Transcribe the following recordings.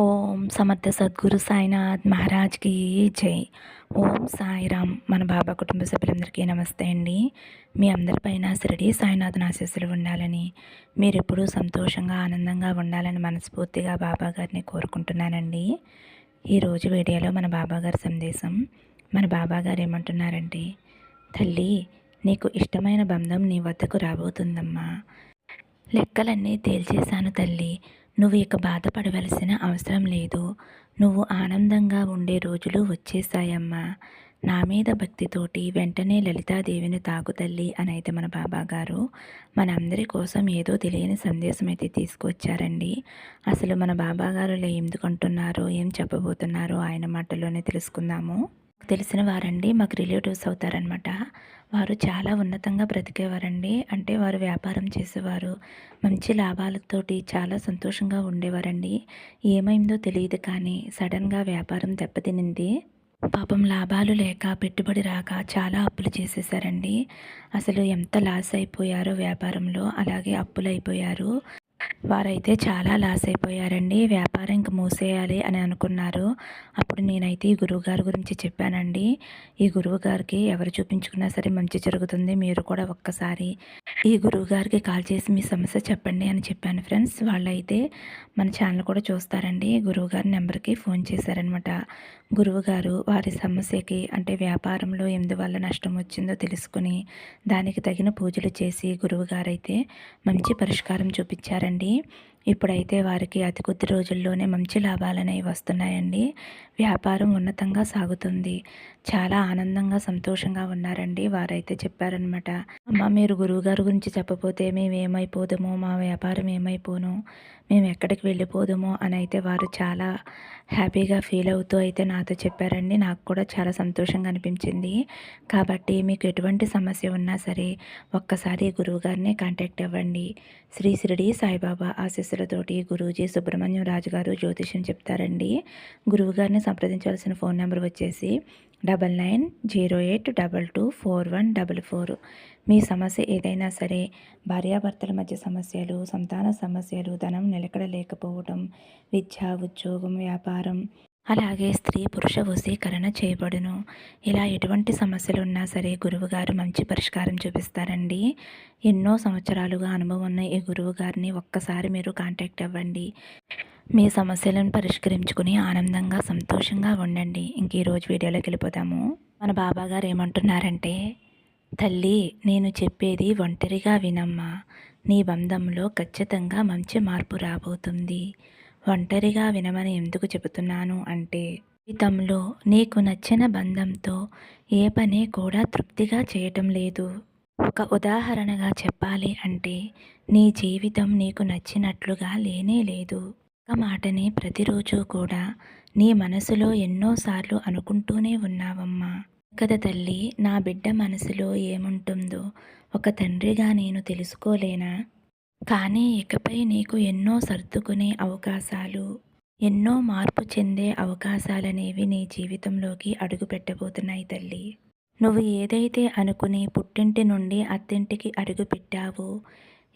ఓం సమర్థ సద్గురు సాయినాథ్ మహారాజ్కి జై. ఓం సాయిరామ్. మన బాబా కుటుంబ సభ్యులందరికీ నమస్తే అండి. మీ అందరిపైన శిరడి సాయినాథ్ ఆశీస్సులు ఉండాలని మీరు ఎప్పుడూ సంతోషంగా ఆనందంగా ఉండాలని మనస్ఫూర్తిగా బాబా గారిని కోరుకుంటున్నానండి. ఈరోజు వీడియోలో మన బాబా గారి సందేశం మన బాబా గారు ఏమంటున్నారంటే తల్లి నీకు ఇష్టమైన బంధం నీ వద్దకు రాబోతుందమ్మా. లెక్కలన్నీ తేల్చేశాను తల్లి. నువ్వు ఇక బాధపడవలసిన అవసరం లేదు. నువ్వు ఆనందంగా ఉండే రోజులు వచ్చేసాయమ్మా నా మీద భక్తితోటి వెంటనే లలితాదేవిని తాగుతల్లి అని అయితే మన బాబా గారు మనందరి కోసం ఏదో తెలియని సందేశం అయితే తీసుకొచ్చారండి అసలు మన బాబా గారు ఎందుకు అంటున్నారో ఏం చెప్పబోతున్నారో ఆయన మాటల్లోనే తెలుసుకుందాము. తెలిసిన వారండి మాకు రిలేటివ్స్ అవుతారనమాట వారు చాలా ఉన్నతంగా బ్రతికేవారండి. అంటే వారు వ్యాపారం చేసేవారు. మంచి లాభాలతోటి చాలా సంతోషంగా ఉండేవారండి. ఏమైందో తెలియదు కానీ సడన్గా వ్యాపారం దెబ్బతినింది. పాపం లాభాలు లేక పెట్టుబడి రాక చాలా అప్పులు చేసేసారండి. అసలు ఎంత లాస్ అయిపోయారో వ్యాపారంలో అలాగే అప్పులు అయిపోయారు వారైతే చాలా లాస్ అయిపోయారండి. వ్యాపారం ఇంక మూసేయాలి అని అనుకున్నారు. అప్పుడు నేనైతే ఈ గురువుగారి గురించి చెప్పానండి. ఈ గురువు గారికి ఎవరు చూపించుకున్నా సరే మంచి జరుగుతుంది. మీరు కూడా ఒక్కసారి ఈ గురువు గారికి కాల్ చేసి మీ సమస్య చెప్పండి అని చెప్పాను ఫ్రెండ్స్. వాళ్ళైతే మన ఛానల్ కూడా చూస్తారండి. గురువుగారి నెంబర్కి ఫోన్ చేశారనమాట గురువుగారు వారి సమస్యకి అంటే వ్యాపారంలో ఎందువల్ల నష్టం వచ్చిందో తెలుసుకుని దానికి తగిన పూజలు చేసి గురువుగారైతే మంచి పరిష్కారం చూపించారండి. ఇప్పుడైతే వారికి అతి కొద్ది రోజుల్లోనే మంచి లాభాలు అనేవి వస్తున్నాయండి. వ్యాపారం ఉన్నతంగా సాగుతుంది. చాలా ఆనందంగా సంతోషంగా ఉన్నారండి వారైతే చెప్పారనమాట అమ్మ మీరు గురువుగారు గురించి చెప్పపోతే మేము ఏమైపోదామో మా వ్యాపారం ఏమైపోను? మేము ఎక్కడికి వెళ్ళిపోదామో? అని అయితే వారు చాలా హ్యాపీగా ఫీల్ అవుతూ అయితే నాతో చెప్పారండి. నాకు కూడా చాలా సంతోషంగా అనిపించింది. కాబట్టి మీకు ఎటువంటి సమస్య ఉన్నా సరే ఒక్కసారి గురువుగారిని కాంటాక్ట్ అవ్వండి. శ్రీ శ్రీడి సాయిబాబా ఆశీస్సులతోటి గురూజీ సుబ్రహ్మణ్యం రాజు గారు జ్యోతిష్యం చెప్తారండి. గురువుగారిని సంప్రదించాల్సిన ఫోన్ నెంబర్ వచ్చేసి double nine zero eight double two four one double four. మీ సమస్య ఏదైనా సరే భార్యాభర్తల మధ్య సమస్యలు సంతాన సమస్యలు ధనం నిలకడ లేకపోవడం విద్య ఉద్యోగం వ్యాపారం అలాగే స్త్రీ పురుష వశీకరణ చేయబడును. ఇలా ఎటువంటి సమస్యలు ఉన్నా సరే గురువుగారు మంచి పరిష్కారం చూపిస్తారండి. ఎన్నో సంవత్సరాలుగా అనుభవం ఉన్న ఈ గురువు గారిని ఒక్కసారి మీరు కాంటాక్ట్ అవ్వండి. మీ సమస్యలను పరిష్కరించుకుని ఆనందంగా సంతోషంగా ఉండండి. ఇంక ఈరోజు వీడియోలోకి వెళ్ళిపోతాము మన బాబా గారు ఏమంటున్నారంటే తల్లి నేను చెప్పేది ఒంటరిగా వినమ్మా. నీ బంధంలో ఖచ్చితంగా మంచి మార్పు రాబోతుంది. ఒంటరిగా వినమని ఎందుకు చెబుతున్నాను అంటే జీవితంలో నీకు నచ్చిన బంధంతో ఏ పని కూడా తృప్తిగా చేయటం లేదు. ఒక ఉదాహరణగా చెప్పాలి అంటే నీ జీవితం నీకు నచ్చినట్లుగా లేనే లేదు. ఒక మాటని ప్రతిరోజు కూడా నీ మనసులో ఎన్నోసార్లు అనుకుంటూనే ఉన్నావమ్మా. కదా తల్లి నా బిడ్డ మనసులో ఏముంటుందో ఒక తండ్రిగా నేను తెలుసుకోలేనా? కానీ ఇకపై నీకు ఎన్నో సర్దుకునే అవకాశాలు ఎన్నో మార్పు చెందే అవకాశాలనేవి నీ జీవితంలోకి అడుగు పెట్టబోతున్నాయి తల్లి. నువ్వు ఏదైతే అనుకుని పుట్టింటి నుండి అత్తింటికి అడుగు పెట్టావో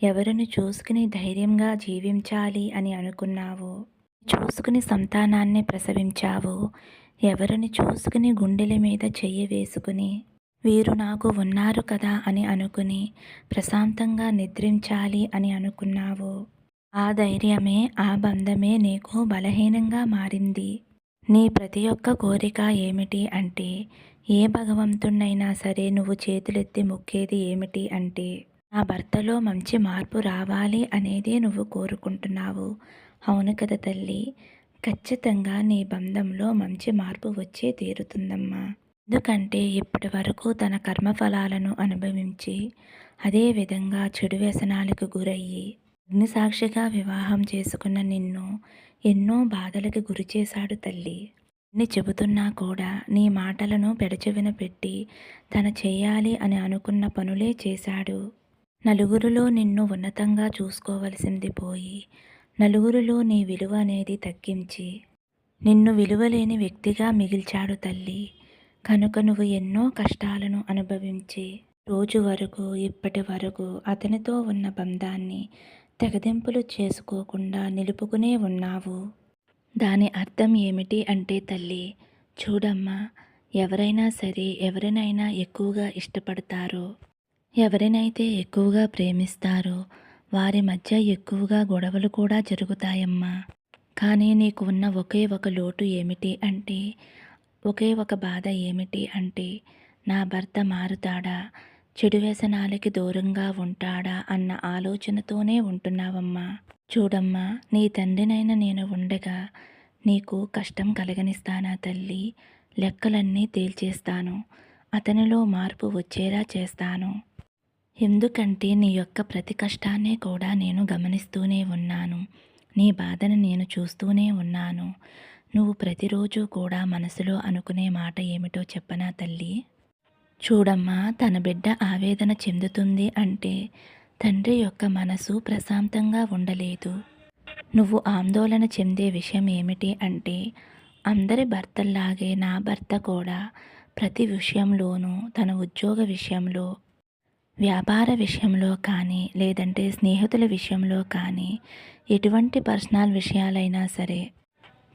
ఎవరిని చూసుకుని ధైర్యంగా జీవించాలి అని అనుకున్నావో చూసుకుని సంతానాన్ని ప్రసవించావో ఎవరిని చూసుకుని గుండెల మీద చెయ్యి వేసుకుని వీరు నాకు ఉన్నారు కదా అని అనుకుని ప్రశాంతంగా నిద్రించాలి అని అనుకున్నావు. ఆ ధైర్యమే ఆ బంధమే నీకు బలహీనంగా మారింది. నీ ప్రతి ఒక్క కోరిక ఏమిటి అంటే ఏ భగవంతుణ్ణైనా సరే నువ్వు చేతులెత్తి మొక్కేది ఏమిటి అంటే నా భర్తలో మంచి మార్పు రావాలి అనేదే నువ్వు కోరుకుంటున్నావు. అవును కదా తల్లి ఖచ్చితంగా నీ బంధంలో మంచి మార్పు వచ్చే తీరుతుందమ్మా. ఎందుకంటే ఇప్పటి వరకు తన కర్మఫలాలను అనుభవించి అదే విధంగా చెడు వ్యసనాలకు గురయ్యి అగ్నిసాక్షిగా వివాహం చేసుకున్న నిన్ను ఎన్నో బాధలకు గురి చేశాడు తల్లి. ని చెబుతున్నా కూడా నీ మాటలను పెడచెవిన పెట్టి తన చేయాలి అని అనుకున్న పనులే చేశాడు. నలుగురిలో నిన్ను ఉన్నతంగా చూసుకోవలసింది పోయి నలుగురిలో నీ విలువ అనేది తగ్గించి నిన్ను విలువలేని వ్యక్తిగా మిగిల్చాడు తల్లి. కనుక నువ్వు ఎన్నో కష్టాలను అనుభవించి రోజు వరకు ఇప్పటి వరకు అతనితో ఉన్న బంధాన్ని తెగదింపులు చేసుకోకుండా నిలుపుకునే ఉన్నావు. దాని అర్థం ఏమిటి అంటే తల్లి చూడమ్మా ఎవరైనా సరే ఎవరినైనా ఎక్కువగా ఇష్టపడతారో. ఎవరినైతే ఎక్కువగా ప్రేమిస్తారో వారి మధ్య ఎక్కువగా గొడవలు కూడా జరుగుతాయమ్మా. కానీ నీకు ఉన్న ఒకే ఒక లోటు ఏమిటి అంటే ఒకే ఒక బాధ ఏమిటి అంటే నా భర్త మారుతాడా? చెడు వ్యసనాలకి దూరంగా ఉంటాడా? అన్న ఆలోచనతోనే ఉంటున్నావమ్మా. చూడమ్మా నీ తండ్రినైన నేను ఉండగా నీకు కష్టం కలగనిస్తానా తల్లి? లెక్కలన్నీ తేల్చేస్తాను. అతనిలో మార్పు వచ్చేలా చేస్తాను. ఎందుకంటే నీ యొక్క ప్రతి కష్టాన్ని కూడా నేను గమనిస్తూనే ఉన్నాను. నీ బాధను నేను చూస్తూనే ఉన్నాను. నువ్వు ప్రతిరోజు కూడా మనసులో అనుకునే మాట ఏమిటో చెప్పనా తల్లి? చూడమ్మా తన బిడ్డ ఆవేదన చెందుతుంది అంటే తండ్రి యొక్క మనసు ప్రశాంతంగా ఉండలేదు. నువ్వు ఆందోళన చెందే విషయం ఏమిటి అంటే అందరి భర్తల్లాగే నా భర్త కూడా ప్రతి విషయంలోనూ తన ఉద్యోగ విషయంలో వ్యాపార విషయంలో కానీ లేదంటే స్నేహితుల విషయంలో కానీ ఎటువంటి పర్సనల్ విషయాలైనా సరే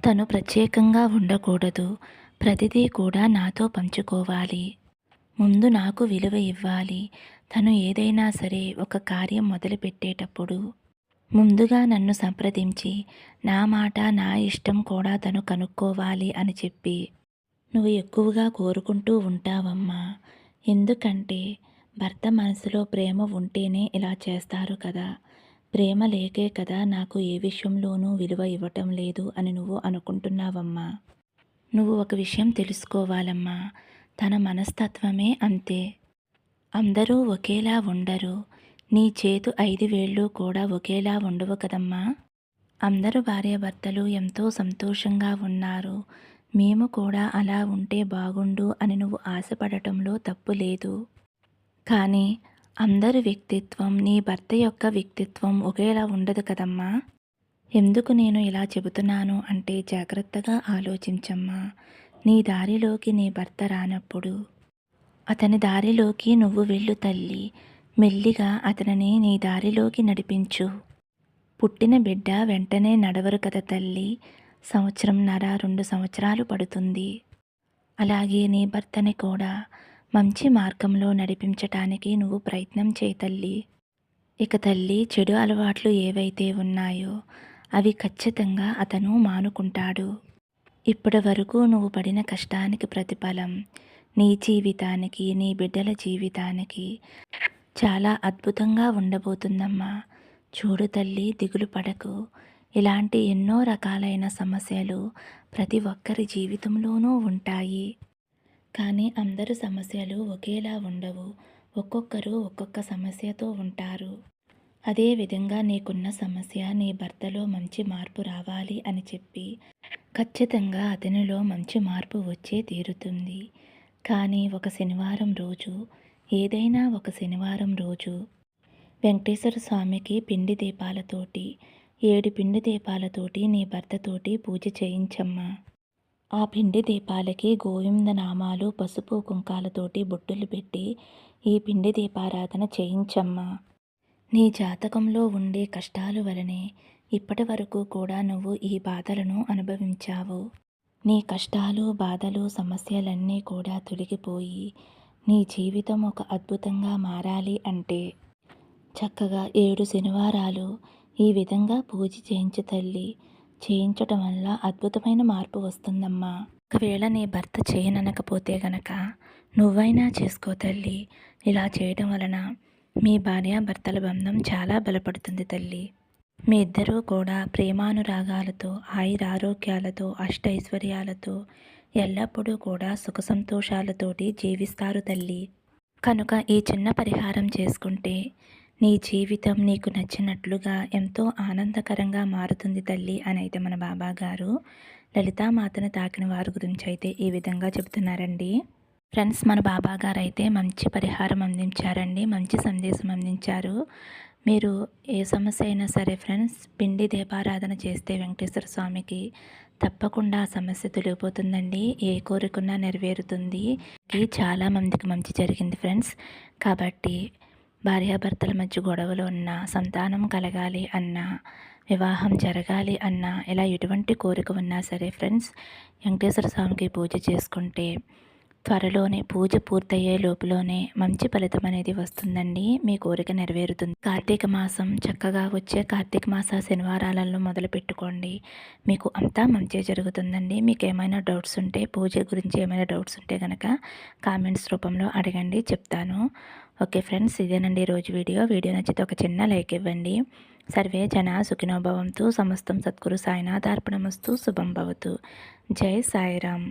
తను ప్రత్యేకంగా ఉండకూడదు. ప్రతిదీ కూడా నాతో పంచుకోవాలి. ముందు నాకు విలువ ఇవ్వాలి. తను ఏదైనా సరే ఒక కార్యం మొదలుపెట్టేటప్పుడు ముందుగా నన్ను సంప్రదించి నా మాట నా ఇష్టం కూడా తను కనుక్కోవాలి అని చెప్పి నువ్వు ఎక్కువగా కోరుకుంటూ ఉంటావమ్మా. ఎందుకంటే భర్త మనసులో ప్రేమ ఉంటేనే ఇలా చేస్తారు కదా. ప్రేమ లేకే కదా నాకు ఏ విషయంలోనూ విలువ ఇవ్వటం లేదు అని నువ్వు అనుకుంటున్నావమ్మా. నువ్వు ఒక విషయం తెలుసుకోవాలమ్మా. తన మనస్తత్వమే అంతే. అందరూ ఒకేలా ఉండరు. నీ చేతు ఐదు వేళ్ళు కూడా ఒకేలా ఉండవు కదమ్మా. అందరూ భార్యాభర్తలు ఎంతో సంతోషంగా ఉన్నారు. మేము కూడా అలా ఉంటే బాగుండు అని నువ్వు ఆశపడటంలో తప్పు లేదు. కానీ అందరి వ్యక్తిత్వం నీ భర్త యొక్క వ్యక్తిత్వం ఒకేలా ఉండదు కదమ్మా. ఎందుకు నేను ఇలా చెబుతున్నాను అంటే జాగ్రత్తగా ఆలోచించమ్మా. నీ దారిలోకి నీ భర్త రానప్పుడు అతని దారిలోకి నువ్వు వెళ్ళు తల్లి. మెల్లిగా అతనిని నీ దారిలోకి నడిపించు. పుట్టిన బిడ్డ వెంటనే నడవరు కదా తల్లి. సంవత్సరంన్నర రెండు సంవత్సరాలు పడుతుంది. అలాగే నీ భర్తని కూడా. మంచి మార్గంలో నడిపించటానికి నువ్వు ప్రయత్నం చేయి తల్లి. ఇక తల్లి చెడు అలవాట్లు ఏవైతే ఉన్నాయో అవి ఖచ్చితంగా అతను మానుకుంటాడు. ఇప్పటి వరకు నువ్వు పడిన కష్టానికి ప్రతిఫలం నీ జీవితానికి నీ బిడ్డల జీవితానికి చాలా అద్భుతంగా ఉండబోతుందమ్మా. చూడు తల్లి దిగులు పడకు. ఇలాంటి ఎన్నో రకాలైన సమస్యలు ప్రతి ఒక్కరి జీవితంలోనూ ఉంటాయి. కానీ అందరు సమస్యలు ఒకేలా ఉండవు. ఒక్కొక్కరు ఒక్కొక్క సమస్యతో ఉంటారు. అదేవిధంగా నీకున్న సమస్య నీ భర్తలో మంచి మార్పు రావాలి అని చెప్పి ఖచ్చితంగా అతనిలో మంచి మార్పు వచ్చే తీరుతుంది. కానీ ఒక శనివారం రోజు ఏదైనా ఒక శనివారం రోజు వెంకటేశ్వర స్వామికి పిండి దీపాలతోటి ఏడు పిండి దీపాలతోటి నీ భర్తతోటి పూజ చేయించమ్మా. ఆ పిండి దీపాలకి గోవింద నామాలు పసుపు కుంకాలతోటి బొట్టులు పెట్టి ఈ పిండి దీపారాధన చేయించమ్మా. నీ జాతకంలో ఉండే కష్టాలు వలనే ఇప్పటి వరకు కూడా నువ్వు ఈ బాధలను అనుభవించావు. నీ కష్టాలు బాధలు సమస్యలన్నీ కూడా తొలగిపోయి నీ జీవితం ఒక అద్భుతంగా మారాలి అంటే. చక్కగా ఏడు శనివారాలు ఈ విధంగా పూజ చేయించు తల్లి చేయించటం వల్ల అద్భుతమైన మార్పు వస్తుందమ్మా. ఒకవేళ నీ భర్త చేయననకపోతే గనక నువ్వైనా చేసుకో తల్లి. ఇలా చేయడం వలన మీ భార్యాభర్తల బంధం చాలా బలపడుతుంది తల్లి. మీ ఇద్దరూ కూడా ప్రేమానురాగాలతో ఆయురారోగ్యాలతో అష్టైశ్వర్యాలతో ఎల్లప్పుడూ కూడా సుఖ సంతోషాలతోటి జీవిస్తారు తల్లి. కనుక ఈ చిన్న పరిహారం చేసుకుంటే నీ జీవితం నీకు నచ్చినట్లుగా ఎంతో ఆనందకరంగా మారుతుంది తల్లి అని అయితే మన బాబా గారు లలితామాతను తాకిన వారి గురించి అయితే ఈ విధంగా చెబుతున్నారండి. ఫ్రెండ్స్ మన బాబా గారు అయితే మంచి పరిహారం అందించారండి. మంచి సందేశం అందించారు. మీరు ఏ సమస్య అయినా సరే ఫ్రెండ్స్ పిండి దీపారాధన చేస్తే వెంకటేశ్వర స్వామికి తప్పకుండా ఆ సమస్య తొలగిపోతుందండి. ఏ కోరికన్నా నెరవేరుతుంది. ఈ చాలా మందికి మంచి జరిగింది ఫ్రెండ్స్. కాబట్టి భార్యాభర్తల మధ్య గొడవలు ఉన్న సంతానం కలగాలి అన్నా వివాహం జరగాలి అన్నా ఇలా ఎటువంటి కోరిక ఉన్నా సరే ఫ్రెండ్స్ వెంకటేశ్వర స్వామికి పూజ చేసుకుంటే త్వరలోనే పూజ పూర్తయ్యే లోపులోనే మంచి ఫలితం అనేది వస్తుందండి. మీ కోరిక నెరవేరుతుంది. కార్తీక మాసం చక్కగా వచ్చే కార్తీక మాస శనివారాలలో మొదలు పెట్టుకోండి. మీకు అంతా మంచి జరుగుతుందండి. మీకు ఏమైనా డౌట్స్ ఉంటే పూజ గురించి ఏమైనా డౌట్స్ ఉంటే కనుక కామెంట్స్ రూపంలో అడగండి చెప్తాను. ఓకే ఫ్రెండ్స్ ఇదేనండి ఈరోజు వీడియో. వీడియో నచ్చితే ఒక చిన్న లైక్ ఇవ్వండి. సర్వే జన సుఖినోభవంతు సమస్తం సద్గురు సాయినాథార్పణమస్తు శుభం భవతు. జై సాయిరామ్.